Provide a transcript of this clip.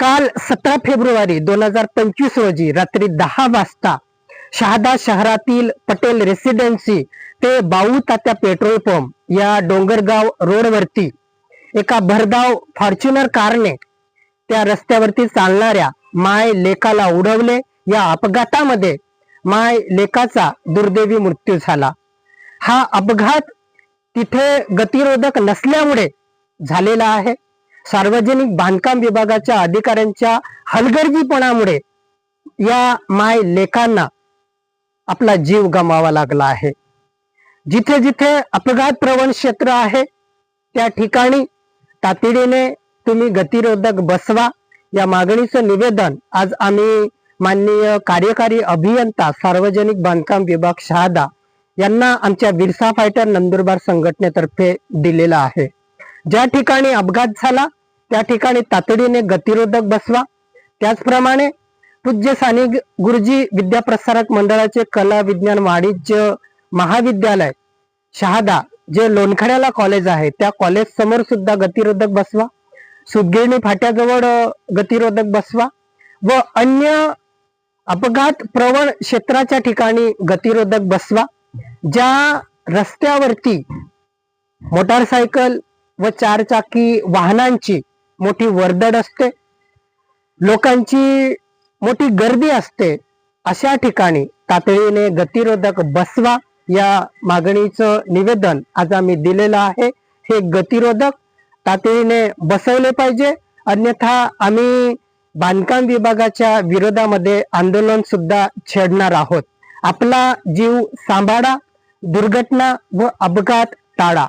काल सतरा फेब्रुवारी दोन हजार पंचवीस रोजी रात्री दहा वाजता शहादा शहरातील पटेल रेसिडेन्सी ते बाऊ तात्या पेट्रोल पंप या डोंगरगाव रोडवरती एका भरधाव फॉर्च्युनर कारने त्या रस्त्यावरती चालणाऱ्या माय लेकाला उडवले. या अपघातामध्ये माय लेकाचा दुर्दैवी मृत्यू झाला. हा अपघात तिथे गतिरोधक नसल्यामुळे झालेला आहे. सार्वजनिक बांधकाम विभागाच्या अधिकाऱ्यांच्या हलगर्जीपणामुळे या माय लेखांना आपला जीव गमावा लागला आहे. जिथे जिथे अपघात प्रवण क्षेत्र आहे त्या ठिकाणी तातडीने तुम्ही गतिरोधक बसवा. या मागणीचं निवेदन आज आम्ही माननीय कार्यकारी अभियंता सार्वजनिक बांधकाम विभाग शहादा यांना आमच्या बिरसा फायटर नंदुरबार संघटनेतर्फे दिलेला आहे. ज्या ठिकाणी अपघात झाला त्या ठिकाणी तातडीने गतिरोधक बसवा. त्याचप्रमाणे पूज्य साने गुरुजी विद्याप्रसारक मंडळाचे कला विज्ञान वाणिज्य महाविद्यालय शहादा जे लोणखड्याला कॉलेज आहे त्या कॉलेज समोर सुद्धा गतिरोधक बसवा. सुदगिरणी फाट्याजवळ गतिरोधक बसवा. व अन्य अपघात प्रवण क्षेत्राच्या ठिकाणी गतिरोधक बसवा. ज्या रस्त्यावरती मोटारसायकल व चारचाकी वाहनांची मोठी वर्दळ असते. लोकांची मोठी गर्दी असते. अशा ठिकाणी तातडीने गतिरोधक बसवा या मागणीचं निवेदन आज आम्ही दिलेलं आहे. हे गतिरोधक तातडीने बसवले पाहिजे. अन्यथा आम्ही बांधकाम विभागाच्या विरोधामध्ये आंदोलन सुद्धा छेडणार आहोत. आपला जीव सांभाळा दुर्घटना व अपघात टाळा.